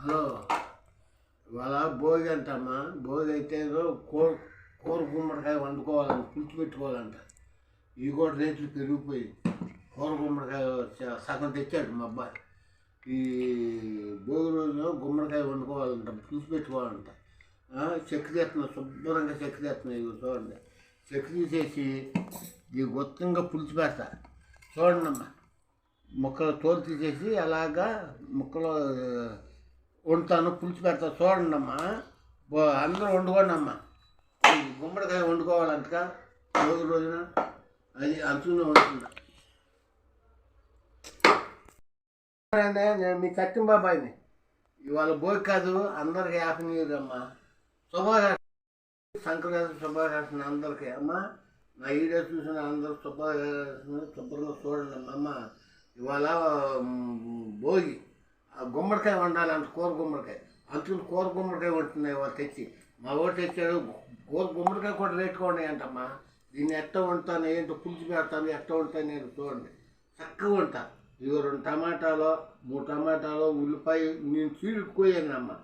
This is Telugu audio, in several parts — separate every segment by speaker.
Speaker 1: హలో ఇవాళ భోగి అంటమ్మా భోగి అయితే ఏదో కూర కూర గుమ్మడికాయ వండుకోవాలంట పులుసు పెట్టుకోవాలంట ఇవి కూడా రేట్లు పెరిగిపోయి కూర గుమ్మడికాయ సగం తెచ్చాడు మా అబ్బాయి. ఈ భోగి రోజున గుమ్మడికాయ వండుకోవాలంట పులుసు పెట్టుకోవాలంట ఆ, చెక్క శుభ్రంగా చెక్కు తెస్తున్నా ఇవి చూడండి. చెక్కు తీసేసి ఈ గుత్తంగా పులిచి పెడతా చూడండి అమ్మా ముక్కలు తోలు తీసేసి అలాగా ముక్కలు వండుతాను పులుసు పెడతా చూడండి అమ్మా అందరూ వండుకోండి అమ్మా గుమ్మడికాయ వండుకోవాలంటగా రోజు రోజున. అది అంచునే వండుతుందా నేను మీ కట్టిన బాబాయిని. ఇవాళ భోగి కాదు అందరికి హ్యాపీ న్యూ ఇయర్ అమ్మా. శుభాకాంక్ష సంక్రాంతి శుభాకాంక్షలు అందరికీ అమ్మా. నా వీడియో చూసిన అందరూ శుభాకాంక్షలు శుభ్రంగా చూడండి అమ్మ. ఇవాళ భోగి. గుమ్మడికాయ వండాలంట కూర గుమ్మడికాయ. అంచులు కూర గుమ్మడికాయ వండుతున్నాయి వాళ్ళు తెచ్చి. మా ఓటు తెచ్చాడు కూర గుమ్మడికాయ కూడా రేటుగా ఉన్నాయంటమ్మా. దీన్ని ఎట్ట వండుతాను ఏంటో పులుసు పెడతాను ఎట్ట వండుతాను నేను చూడండి. చక్కగా ఉంటా ఇవి రెండు టమాటాలు మూడు టమాటాలు ఉల్లిపాయ నేను చీడుకోయాను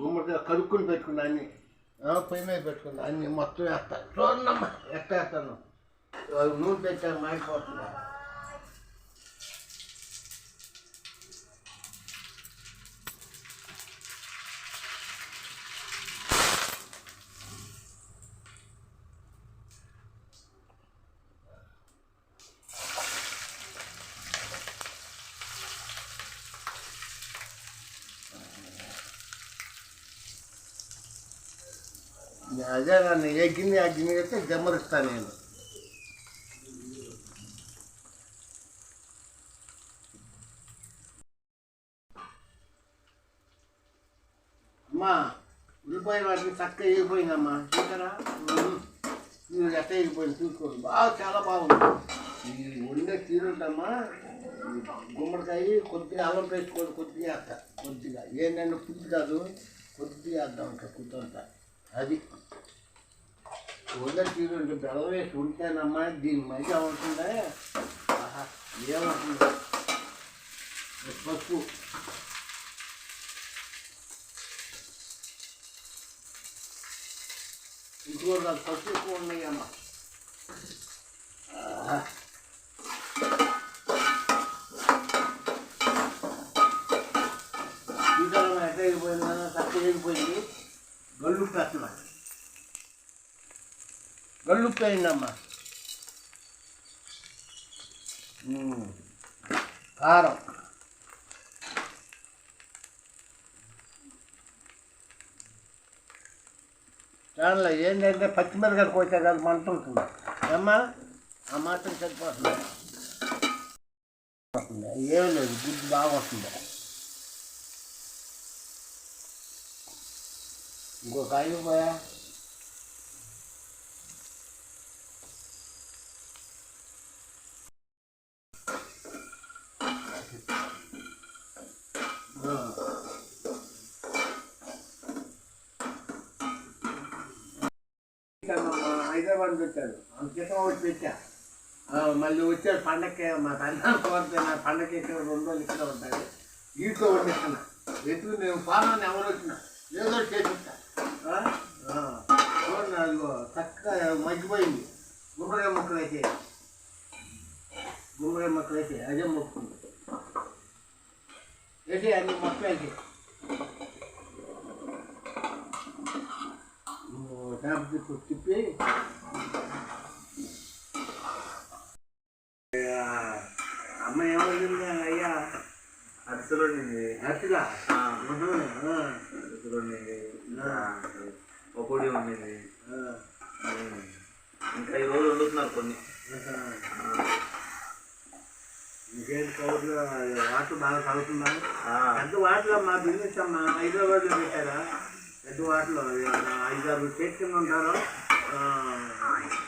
Speaker 1: గుమ్మడికాయ కడుక్కుని పెట్టుకున్నా అన్ని. పొయ్యి మీద పెట్టుకున్నా అన్ని మొత్తం వేస్తాను చూడండి అమ్మ ఎట్ట వేస్తాను. నూనె పెట్టాను మాడిపోతున్నా. అదే నన్ను ఎగ్గింది అగ్గింది అయితే జమ్మరిస్తాను నేను. అమ్మా ఉల్లిపాయ వాటిని చక్కగా ఎగిపోయిందమ్మా చూసారా? మీరు ఎట్ట ఎగిపోయింది చూసుకోండి బాగా చాలా బాగుంది. ఈ వండే తీరుంటమ్మా గుమ్మడికాయ కొద్దిగా అల్లం వేసుకోండి కొద్దిగా వేస్తా. కొద్దిగా. ఏంటంటే పుట్టి కాదు కొద్దిగా వేద్దాం ఇంకా కుట్టంతా అది. వండే చూడండి బెల్లం వేసి ఉంటేనమ్మా దీని మధ్య అవుతుందా ఏమవుతుంది పసుపు ఇంకో నాకు పసుపు ఎక్కువ ఉన్నాయమ్మా. ఆహా. చూసారమ్మా ఎట్ట అయిపోయింది కదా అయిపోయింది? గల్లు పెట్టమా గల్లుప్పు అయిందమ్మా కారం. దానిలో ఏంటంటే పచ్చిమిరకాయ కోసే కాదు మంట ఉంటుంది. ఏమ్మా? ఆ మాత్రం సరిపోతుంది ఏం లేదు గుడ్డు బాగా వస్తుంది. ఇంకో ఐదు పోయా. హైదరాబాద్ వచ్చాడు. అంతకితం వచ్చి పెట్టా. మళ్ళీ వచ్చాడు పండక్కి మా తండ్రి కోరితే నా పండగకి ఇక్కడ రెండు రోజులు ఇక్కడ ఉంటాడు. వీటితో వండిస్తున్నా ఎట్లు నేను పానాన్ని ఎవరు వచ్చినా ఏదో ఒకటి చూడండి అదిగో చక్కగా మగ్గిపోయింది. గుమ్మడికాయ మొక్కలు అయితే గుమ్మడికాయ మొక్కలు అయితే అదే మొక్కుంది వేసి అన్ని మొక్కలు అయితే ట్యాప్ తిప్పి అమ్మ ఏమైంది అయ్యా
Speaker 2: అరిసెలు? ఉండింది
Speaker 1: వాటర్ బాగా చదువుతున్నాను
Speaker 2: ఆ,
Speaker 1: పెద్ద వాటిలో మా బిజినెస్ అమ్మ. హైదరాబాద్లో పెట్టారా? పెద్ద వాటిలో ఐదారు కింద ఉంటారు.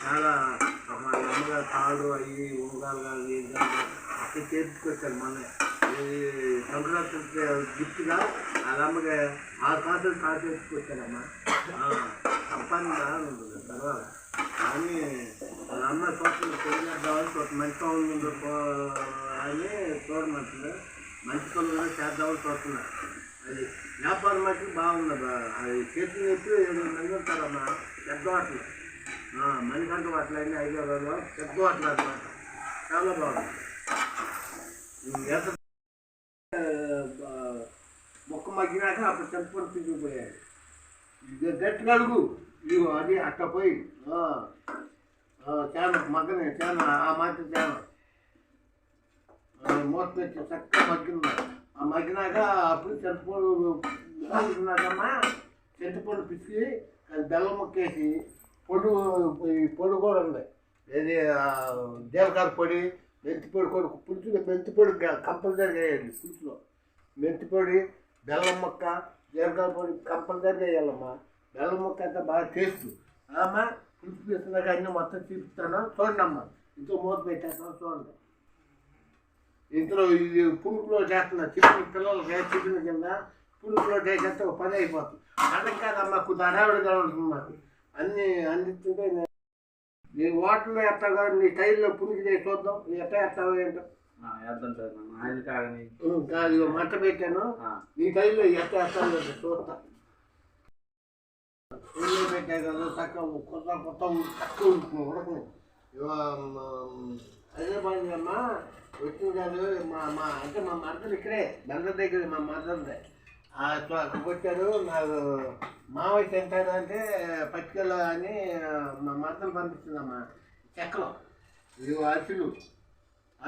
Speaker 1: చాలా మా అమ్మగారు తాడు అవి ఉంగాలు కానీ అక్కడ చేర్చుకొచ్చారు మన ఈ సంక్రాంతి గిఫ్ట్గా వాళ్ళ ఆ ఆరు కాసులు కాసు చేర్చుకొచ్చారమ్మా తప్పని బాగుంది ఉంటుంది తర్వాత కానీ వాళ్ళ అమ్మ చూస్తుంది పెళ్ళేద్దామని చూస్తుంది మంచి పనులు అని చూడమంటుంది. మంచి పనులు చేద్దామని చూస్తున్నా అది వ్యాపారం మట్టి బాగుంది బా. అది చేతులు ఎత్తి ఏడు మంది ఉంటారమ్మా పెద్ద వాటలు మణికంఠ వాటలు అన్నీ హైదరాబాద్లో పెద్ద వాటలు అనమాట చాలా బాగుంది. ఎంత మగ్గినాక అప్పుడు చెంపుకొని పిచ్చిపోయాడు ఇది గట్టిగా అడుగు. ఇదిగో అది అట్ట పోయి. చాలా మగ్గనే చాలా ఆ మాట చాలా మూత పెట్టి చక్కగా మగ్గినా ఆ మగ్గినాక అప్పుడు చింతపండు మగ్గినాకమ్మా చింతపండు పిసికి అది బెల్లం ముక్కేసి పొడు ఈ పొడి కూడా ఉంది. ఏది ఆ, జీలకర్ర పొడి మెంతిపొడి కూడా పులుసులో మెంతిపొడి కంపల్సరీగా వేయాలి పులుసులో. మెంతిపొడి బెల్లం ముక్క జీలకర్ర పొడి కంపల్సరిగా వేయాలమ్మా. బెల్లం ముక్క అంతా బాగా టేస్ట్. అమ్మా పులుసు తీసుకున్నాక అన్నీ మొత్తం చూపిస్తాను చూడండమ్మా. ఇంకో మూత పెట్టేస్తాను చూడండి. ఇంట్లో ఇది పులుపులో చేస్తున్న. చిన్న పిల్లలకి చికెన్ కింద పులుపులో చేసేస్తే ఒక పని అయిపోతుంది. అందుకు కాదమ్మా కొద్ది అడావిడిగా ఉంటుంది మాకు. అన్నీ అందిస్తుంటే నే- నీ వాటర్లో ఎట్టాగా నీ టైర్లో పులికి చేసి చూద్దాం. ఎట్ట ఎట్టావో ఏంటో. కాదు మంట పెట్టాను. నీ టైర్లో ఎట్ట ఏంటో చూస్తా. ఊళ్ళో పెట్టా కదా చక్కగా కొత్త కొత్త తక్కువ ఉడుకుని. అదే పని అమ్మా వచ్చిన కాదు మా మా అంటే మా మరదలు ఇక్కడే బంద దగ్గర మా మరదలదే అక్కడికి వచ్చారు నాకు మావయ్య తింటాడు అంటే పచ్చికల్లో అని మా మరదలు పంపిస్తుందమ్మా చెక్కలు. ఇది అరుచులు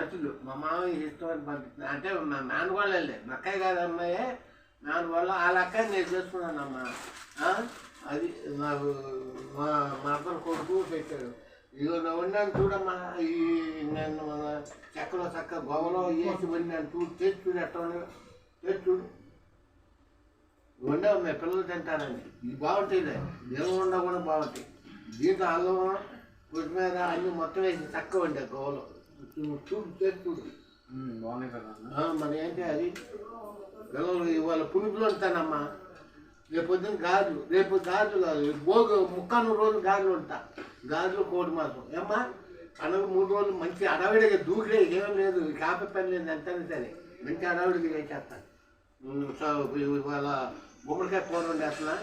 Speaker 1: అచ్చులు. మా మామయ్య ఇష్టం పంపిస్తుంది అంటే మా మేనగోళ్ళే మా అక్కయ్య కాదు అమ్మాయే మేనగోళ్ళ వాళ్ళ అక్కని నేను చేసుకున్నానమ్మా. అది నాకు మా మా అక్కల కొడుకు పెట్టాడు. ఇదిగో నా ఉన్నాను చూడమ్మా. ఈ నేను మన చెక్కలో చక్క గోవలో వేసి వండాను చూడు చేసి చూడు ఎట్లా ఉన్నాయో. చూడు. వండావు మేము పిల్లలు తింటారండి ఇది బాగుంటాయిలే నిల్వ ఉండ కూడా బాగుంటాయి దీంట్లో అల్లం కొత్తిమీర అన్నీ మొత్తం వేసి చక్క వండా గోవలో. చూడు.
Speaker 2: బాగున్నాయి కదా
Speaker 1: మరి ఏంటి అది? పిల్లలు ఇవాళ పులుపులు ఉంటానమ్మా రేపు పొద్దున్న గాజులు రేపు గాజులు కాదు భోగు ముక్కాను రోజులు గాజులు ఉంటా గాజులు కోడి మాసం. ఏమ్మా? పండుగ మూడు రోజులు మంచి అడవిడిగా దూకిలే ఏం లేదు. కాపీ పని లేదు ఎంతైనా సరే. మంచి అడవిడిగా సో ఇవాళ గుమ్మడికాయ కూర వండేస్తున్నా?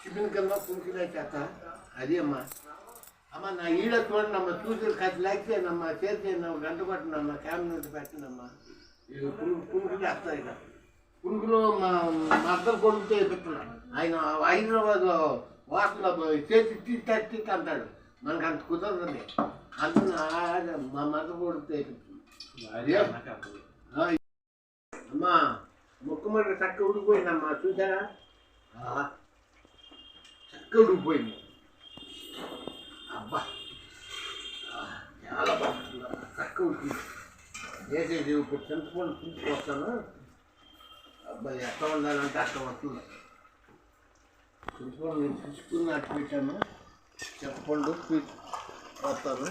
Speaker 1: చికెన్ కింద పులుసులు వేసేస్తా అది అమ్మా. అమ్మ నా ఈడ చూడండి అమ్మ చూసి కత్తి లేకపోతే చేతి నమ్మ గంట పెట్టినమ్మా ఇది పురుగు పురుగులు చేస్తాయి ఇక పురుగులు మా అద్దరు కొడుకుతో పెట్టున్నా ఆయన హైదరాబాద్లో వాసన చేతి తీసి అంటాడు. మనకు అంత కుదరదండి అందున మా మద్ద కొడుకుతో. అమ్మా ముక్కమడి చక్క ఉడికిపోయిందమ్మా చూసారా. చక్క ఉడికిపోయింది చాలా బాగుంటుందమ్మా చక్క ఉడికింది వేసేది ఇప్పుడు చింతపండు తీసుకొస్తాను. అబ్బాయి ఎట్లా ఉండాలంటే అట్లా వస్తుంది. చింతపండు నేను తీసుకుని అట్టు పెట్టాను. చింతపండు వస్తాను.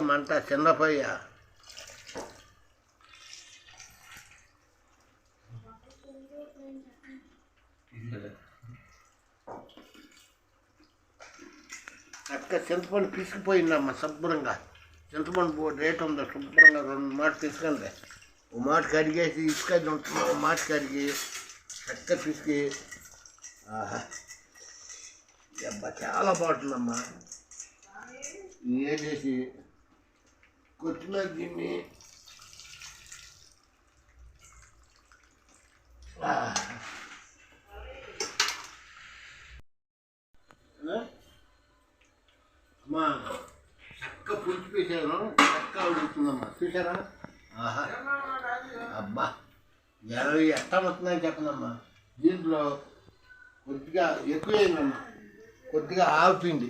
Speaker 1: మంట చిన్నపోయ్య చక్కగా చింతపండు పిసికిపోయిందమ్మా శుభ్రంగా. చింతపండు రేట్ ఉందా శుభ్రంగా రెండు మాట పిసుకండి ఓ మాట కరిగేసి ఇసుక ఉంటుంది ఓ మాట కడిగి చక్క పిసికి. ఆహా. అబ్బా చాలా బాగుంటుందమ్మా. ఇది చేసి? కొత్తిమీర దీన్ని ఆ. ఆ? అమ్మా చక్క పెట్టాను చక్క ఉడుకుతుందమ్మా చూసారా ఆహా. అబ్బా. ఇరవై ఎట్టా వస్తుందని చెప్పనమ్మా దీంట్లో కొద్దిగా ఎక్కువైందమ్మా. కొద్దిగా ఆవు పిండి.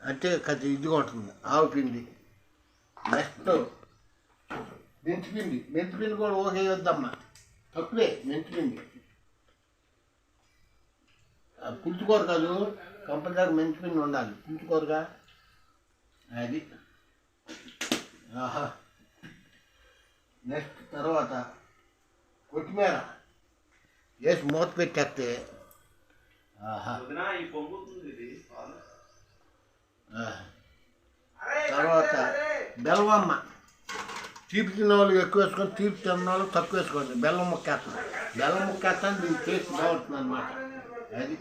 Speaker 1: అంటే కొంచెం ఇదిగా ఉంటుంది. ఆవు పిండి. నెక్స్ట్ మెంతిపిండి మెంతిపిండి కూడా ఓకే వద్దమ్మా. తక్కువే మెంతిపిండి పులుచుకూర కాదు. కంపల్సరీ మెంతిపిండి ఉండాలి. పులుచుకూరగా అది. ఆహా. నెక్స్ట్ తర్వాత కొత్తిమీర. వేసి మూత పెట్టేస్తే. తర్వాత బెల్లమమ్మ తీపి తిన్న వాళ్ళు ఎక్కువ వేసుకొని తీపి తిన్న వాళ్ళు తక్కువ వేసుకోండి. బెల్లం ముక్క వేస్తాను. బెల్లం ముక్క వేస్తాను దీని టేస్ట్ బాగుంటుంది అనమాట అది.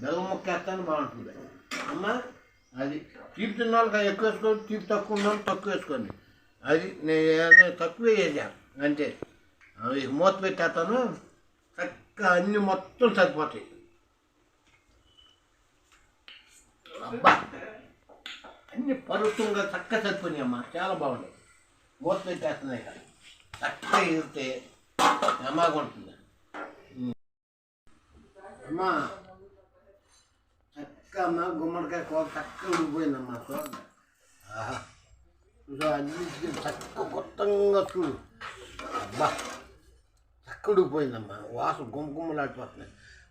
Speaker 1: బెల్లం ముక్క వేస్తాను బాగుంటుంది. అమ్మా అది తీపి తిన్న వాళ్ళకి ఎక్కువ వేసుకోండి తీపి తక్కువ ఉన్న వాళ్ళు తక్కువ వేసుకోండి అది నేను ఏదో తక్కువ వేయలే అంతే. అవి మూత పెట్టేస్తాను చక్కగా అన్నీ మొత్తం సరిపోతాయి. అబ్బా! అన్ని పరుత్వంగా చక్కగా సరిపోయినాయి అమ్మా చాలా బాగుంది మూత పెట్టేస్తున్నాయి కదా చక్కగా ఇస్తే అమ్మాగా ఉంటుంది అమ్మా! చక్కగా అమ్మ గుమ్మడికాయ కూర చక్కగా ఉడిపోయిందమ్మా చూడండి ఆహా చూసా అన్నిటికీ చక్క గొట్టంగా చూడు అబ్బా చక్కగా ఉడిపోయిందమ్మా వాసన గుమ్మ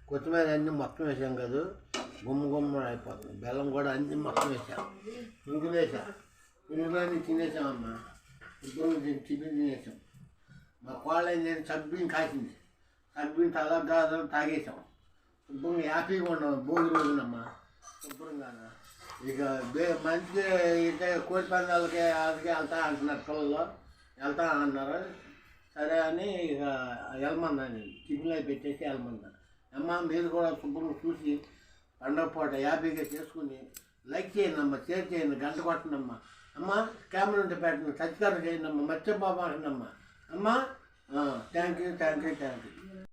Speaker 1: కొత్తిమీర అన్నీ మొత్తం వేసాం కదా గుమ్మ గుమ్మలు అయిపోతుంది బెల్లం కూడా అన్ని మొత్తం వేసాం ఇంగులు వేసా ఇంగులు అన్ని తినేసామమ్మా ఇప్పుడు చికెన్ తినేసాం మా కోళ్ళ నేను సబ్బిని కాసింది సబ్బిని తల తాగేసాం శుభ్రంగా హ్యాపీగా ఉన్నాం భోగి రోజునమ్మా ఇక మంచి ఇక కోడి పందాలకి అదికి వెళ్తా అంటున్నారు పిల్లలు. వెళ్తా అన్నారు. సరే అని ఇక వెళ్ళమన్నాను టిఫిన్ అయి పెట్టేసి వెళ్ళమన్నా అమ్మ మీరు కూడా శుభ్రం చూసి పండగ పూట హ్యాపీగా చేసుకుని లైక్ చేయండి అమ్మ షేర్ చేయండి గంట కొట్టండి అమ్మ. అమ్మ కెమెరా ఉంటే పెట్టండి సత్కారం చేయండి అమ్మ మర్చిపోబాకండి అమ్మ. అమ్మ thank you thank you thank you